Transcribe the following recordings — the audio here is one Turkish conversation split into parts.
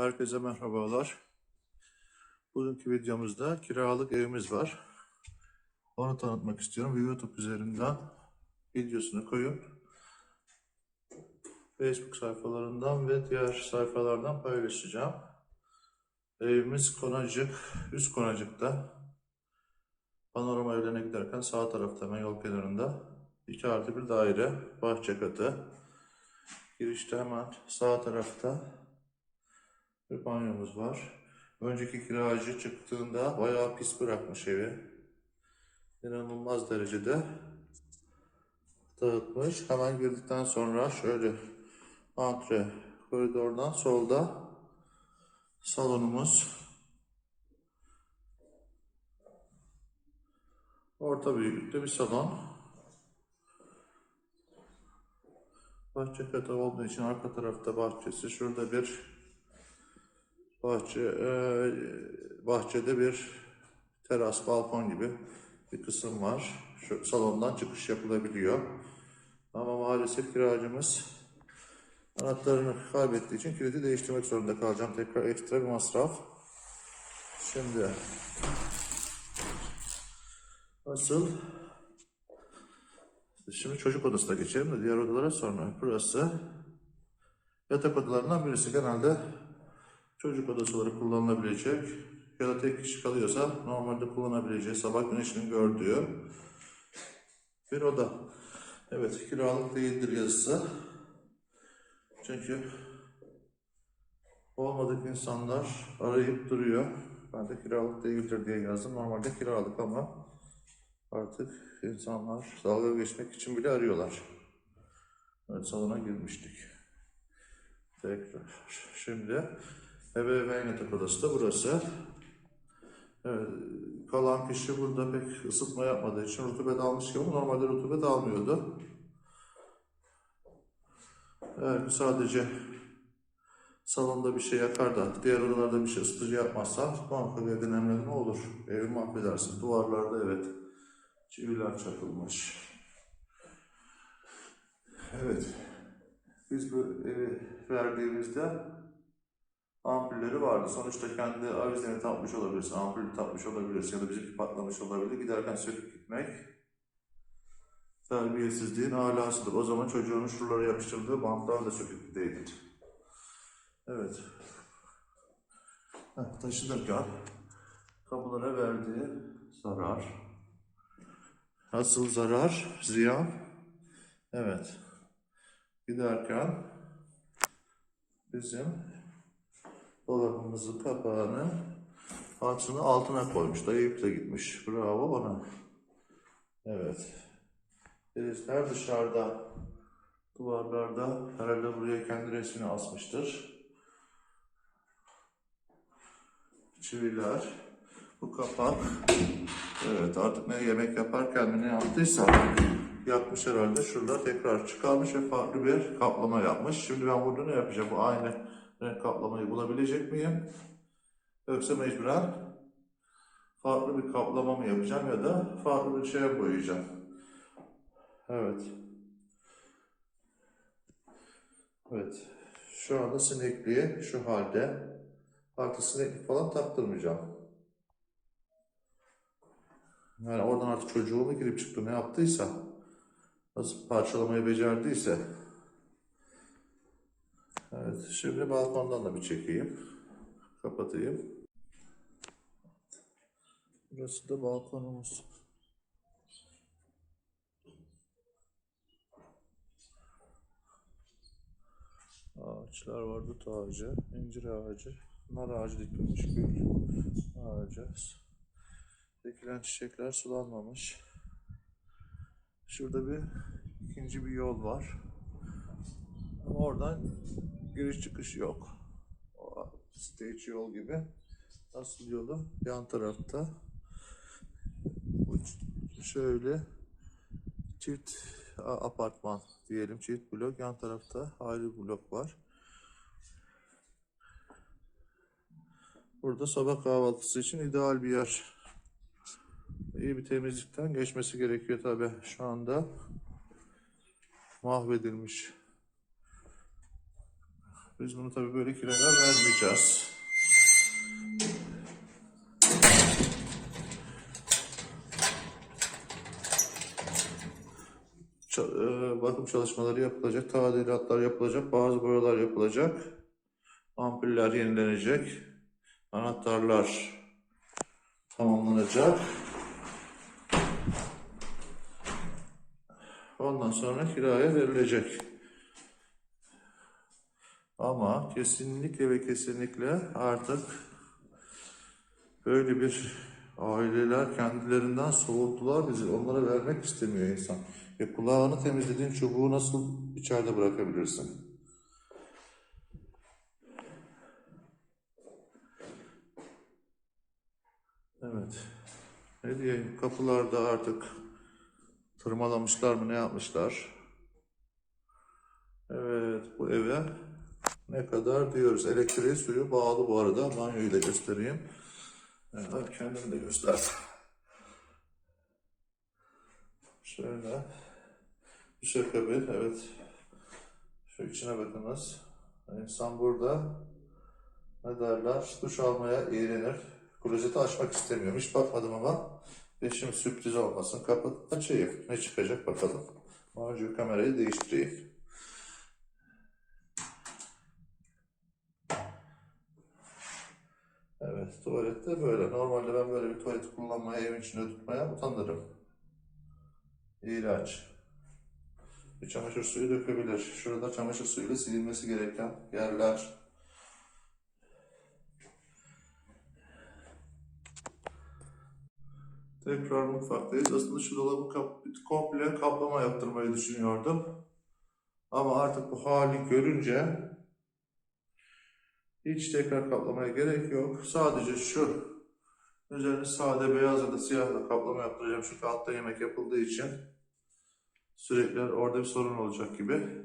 Herkese merhabalar. Bugünkü videomuzda kiralık evimiz var. Onu tanıtmak istiyorum. YouTube üzerinden videosunu koyup Facebook sayfalarından ve diğer sayfalardan paylaşacağım. Evimiz Konacık, üst Konacık'ta. Panorama evlerine giderken sağ tarafta hemen yol kenarında 2 artı bir daire, bahçe katı. Girişte hemen sağ tarafta bir banyomuz var. Önceki kiracı çıktığında bayağı pis bırakmış evi. İnanılmaz derecede dağıtmış. Hemen girdikten sonra şöyle antre koridordan solda salonumuz. Orta büyüklükte bir salon. Bahçe katı olduğu için arka tarafta bahçesi. Şurada bir bahçe e, bahçede bir teras, balkon gibi bir kısım var. Şu salondan çıkış yapılabiliyor. Ama maalesef kiracımız anahtarını kaybettiği için kilidi değiştirmek zorunda kalacağım. Tekrar ekstra bir masraf. Şimdi asıl Şimdi çocuk odasına geçelim de diğer odalara sonra. Burası yatak odalarından birisi. Genelde çocuk odası olarak kullanılabilecek ya da tek kişi kalıyorsa normalde kullanabileceği sabah güneşinin gördüğü bir oda. Evet kiralık değildir yazısı. Çünkü olmadık insanlar arayıp duruyor. Ben de kiralık değildir diye yazdım. Normalde kiralık ama artık insanlar dalga geçmek için bile arıyorlar. Evet salona girmiştik. Tekrar. Şimdi ebeveyn yatak odası da burası. Evet, kalan kişi burada pek ısıtma yapmadığı için rutubet almış gibi normalde rutubet almıyordu. Ki sadece salonda bir şey yakar da diğer odalarda bir şey ısıtıcı yapmazsan muhakkak evde nemlenme olur. Evi mahvedersin. Duvarlarda evet çiviler çakılmış. Evet. Biz bu evi verdiğimizde ampulleri vardı. Sonuçta kendi avizlerini takmış olabilirsin, ampulü takmış olabilirsin ya da bizimki patlamış olabilir. Giderken söküp gitmek terbiyesizliğin alasıdır. O zaman çocuğunun şuralara yapıştırdığı bantlar da söküp gideydin. Evet. Heh, taşınırken kapılara verdiği zarar. Asıl zarar, ziyan. Evet. Giderken bizim dolabımızın kapağını altını altına koymuş. Dayayıp da gitmiş. Bravo bana. Evet. Birisi dışarıda duvarlarda herhalde buraya kendi resmini asmıştır. Çiviler. Bu kapak. Evet artık ne yemek yaparken ne yaptıysa yapmış herhalde. Şurada tekrar çıkarmış ve farklı bir kaplama yapmış. Şimdi ben burada ne yapacağım? Bu aynı renk kaplamayı bulabilecek miyim? Yoksa mecburen farklı bir kaplama mı yapacağım ya da farklı bir şeye boyayacağım. Evet. Evet. Şu anda sinekliği şu halde. Artık sineklik falan taktırmayacağım. Yani oradan artık çocuğu mu girip çıktı ne yaptıysa nasıl parçalamayı becerdiyse Evet şimdi balkondan da bir çekeyim. Kapatayım. Burası da balkonumuz. Ağaçlar var dut ağacı incir ağacı. Nar ağacı dikilmiş gül ağacı. Dikilen çiçekler sulanmamış. Şurada bir ikinci bir yol var. Oradan giriş çıkış yok. O stage yol gibi. Asıl yolu yan tarafta. Şöyle çift apartman diyelim çift blok yan tarafta ayrı blok var. Burada sabah kahvaltısı için ideal bir yer. İyi bir temizlikten geçmesi gerekiyor tabi şu anda. Mahvedilmiş Biz bunu tabii böyle kiraya vermeyeceğiz. E, bakım çalışmaları yapılacak, tadilatlar yapılacak, bazı boyalar yapılacak, ampuller yenilenecek, anahtarlar tamamlanacak. Ondan sonra kiraya verilecek. Ama kesinlikle ve kesinlikle artık böyle bir aileler kendilerinden soğuttular bizi. Onlara vermek istemiyor insan. E kulağını temizlediğin çubuğu nasıl içeride bırakabilirsin? Evet. Ne diyeyim? Kapılarda artık tırmalamışlar mı ne yapmışlar? Evet bu eve ne kadar diyoruz. Elektriği suyu bağlı bu arada. Banyoyu da göstereyim. Evet, kendimi de gösterdim. Şöyle. Duşakabin, evet. Şu içine bakınız. İnsan burada ne derler? Duş almaya eğlenir. Klozeti açmak istemiyorum. Hiç bakmadım ama eşim sürpriz olmasın. Kapı açayım. Ne çıkacak bakalım. Önce kamerayı değiştireyim. Evet, tuvalette böyle. Normalde ben böyle bir tuvalet kullanmaya, evin içinde tutmaya utanırım. İğrenç. Bir çamaşır suyu dökebilir. Şurada çamaşır suyuyla silinmesi gereken yerler. Tekrar mutfaktayız. Aslında şu dolabı kap komple kaplama yaptırmayı düşünüyordum. Ama artık bu hali görünce hiç tekrar kaplamaya gerek yok. Sadece şu üzerini sade beyaz ya da siyahla kaplama yaptıracağım. Çünkü altta yemek yapıldığı için sürekli orada bir sorun olacak gibi.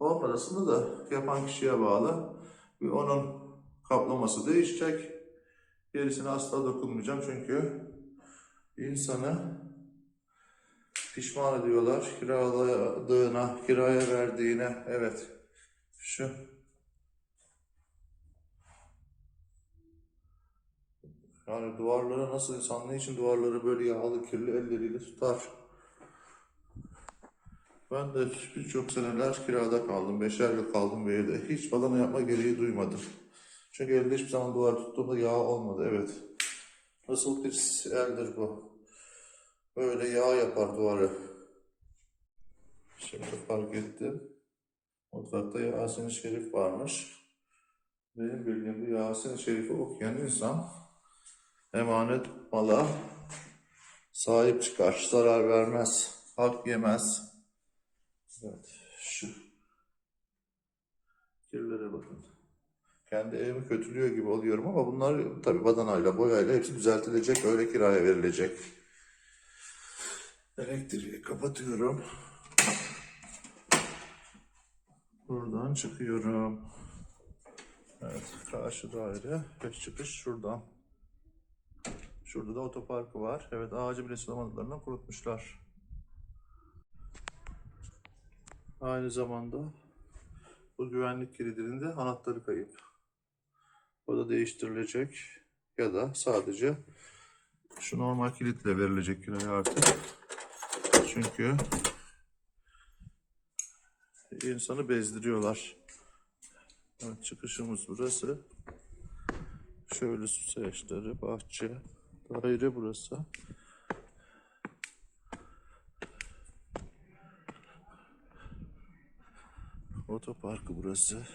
O parasını da yapan kişiye bağlı. Bir onun kaplaması değişecek. Gerisine asla dokunmayacağım çünkü insanı pişman ediyorlar. Kiraladığına, kiraya verdiğine. Evet. Şu Yani duvarlara nasıl insan ne için duvarları böyle yağlı kirli elleriyle tutar? Ben de birçok seneler kirada kaldım. Beşer yıl kaldım bir evde. Hiç badana yapma gereği duymadım. Çünkü elde hiçbir zaman duvar tuttuğumda yağ olmadı. Evet. Nasıl bir eldir bu? Böyle yağ yapar duvarı. Şimdi fark ettim. Mutfakta Yasin-i Şerif varmış. Benim bildiğim bu Yasin-i Şerif'i okuyan insan emanet mala sahip çıkar, zarar vermez, hak yemez. Evet, şu kirlere bakın. Kendi evimi kötülüyor gibi oluyorum ama bunlar tabii badanayla, boyayla hepsi düzeltilecek, öyle kiraya verilecek. Elektriği kapatıyorum. Buradan çıkıyorum. Evet, karşı daire. Beş çıkış şuradan. Şurada da otoparkı var. Evet, ağacı bile sulamadıklarından kurutmuşlar. Aynı zamanda bu güvenlik kilidinin de anahtarı kayıp. O da değiştirilecek ya da sadece şu normal kilitle verilecek kiraya artık. Çünkü insanı bezdiriyorlar. Evet, çıkışımız burası. Şöyle su sayaçları, bahçe, daire burası. Otoparkı burası.